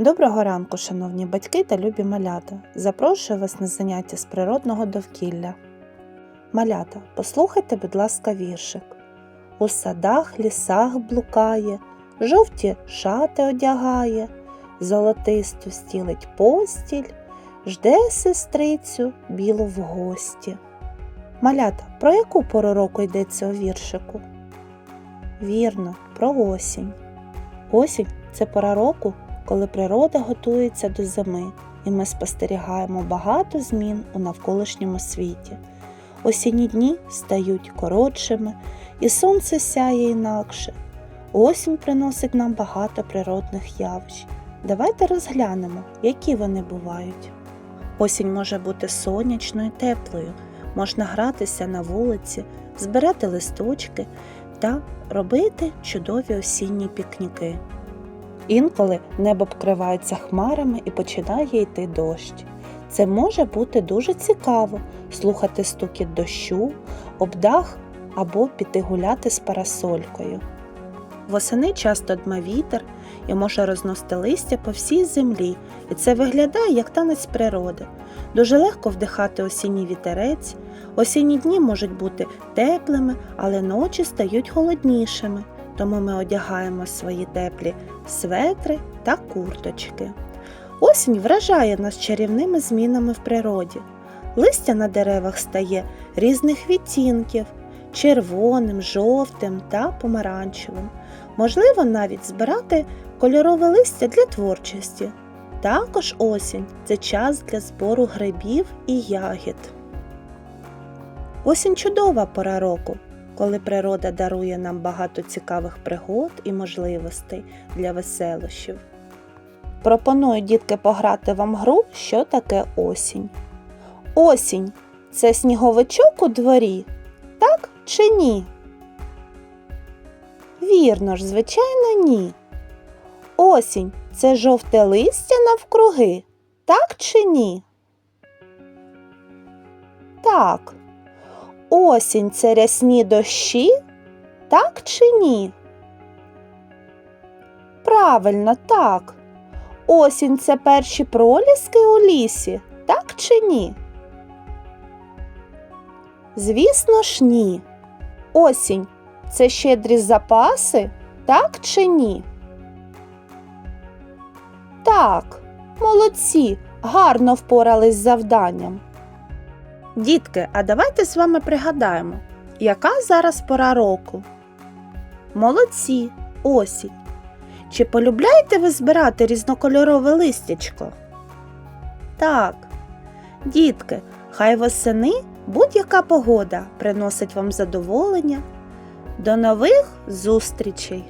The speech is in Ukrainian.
Доброго ранку, шановні батьки та любі малята. Запрошую вас на заняття з природного довкілля. Малята, послухайте, будь ласка, віршик. У садах, лісах блукає, жовті шати одягає, золотисту стілить постіль, жде сестрицю білу в гості. Малята, про яку пору року йдеться у віршику? Вірно, про осінь. Осінь це пора року, коли природа готується до зими, і ми спостерігаємо багато змін у навколишньому світі. Осінні дні стають коротшими, і сонце сяє інакше. Осінь приносить нам багато природних явищ. Давайте розглянемо, які вони бувають. Осінь може бути сонячною, теплою, можна гратися на вулиці, збирати листочки та робити чудові осінні пікніки. Інколи небо вкривається хмарами і починає йти дощ. Це може бути дуже цікаво слухати стукіт дощу, об дах або піти гуляти з парасолькою. Восени часто дме вітер і може розносити листя по всій землі, і це виглядає як танець природи. Дуже легко вдихати осінній вітерець. Осінні дні можуть бути теплими, але ночі стають холоднішими, тому ми одягаємо свої теплі светри та курточки. Осінь вражає нас чарівними змінами в природі. Листя на деревах стає різних відтінків червоним, жовтим та помаранчевим. Можливо навіть збирати кольорове листя для творчості. Також осінь це час для збору грибів і ягід. Осінь чудова пора року, коли природа дарує нам багато цікавих пригод і можливостей для веселощів. Пропоную, дітки, пограти вам гру, що таке осінь. Осінь це сніговичок у дворі, так чи ні? Вірно ж, звичайно, ні. Осінь це жовте листя навкруги, так чи ні? Так. Осінь це рясні дощі, так чи ні? Правильно, так. Осінь це перші проліски у лісі, так чи ні? Звісно ж, ні. Осінь це щедрі запаси, так чи ні? Так, молодці, гарно впорались з завданням. Дітки, а давайте з вами пригадаємо, яка зараз пора року? Молодці, осінь. Чи полюбляєте ви збирати різнокольорове листячко? Так, дітки, хай восени будь-яка погода приносить вам задоволення. До нових зустрічей!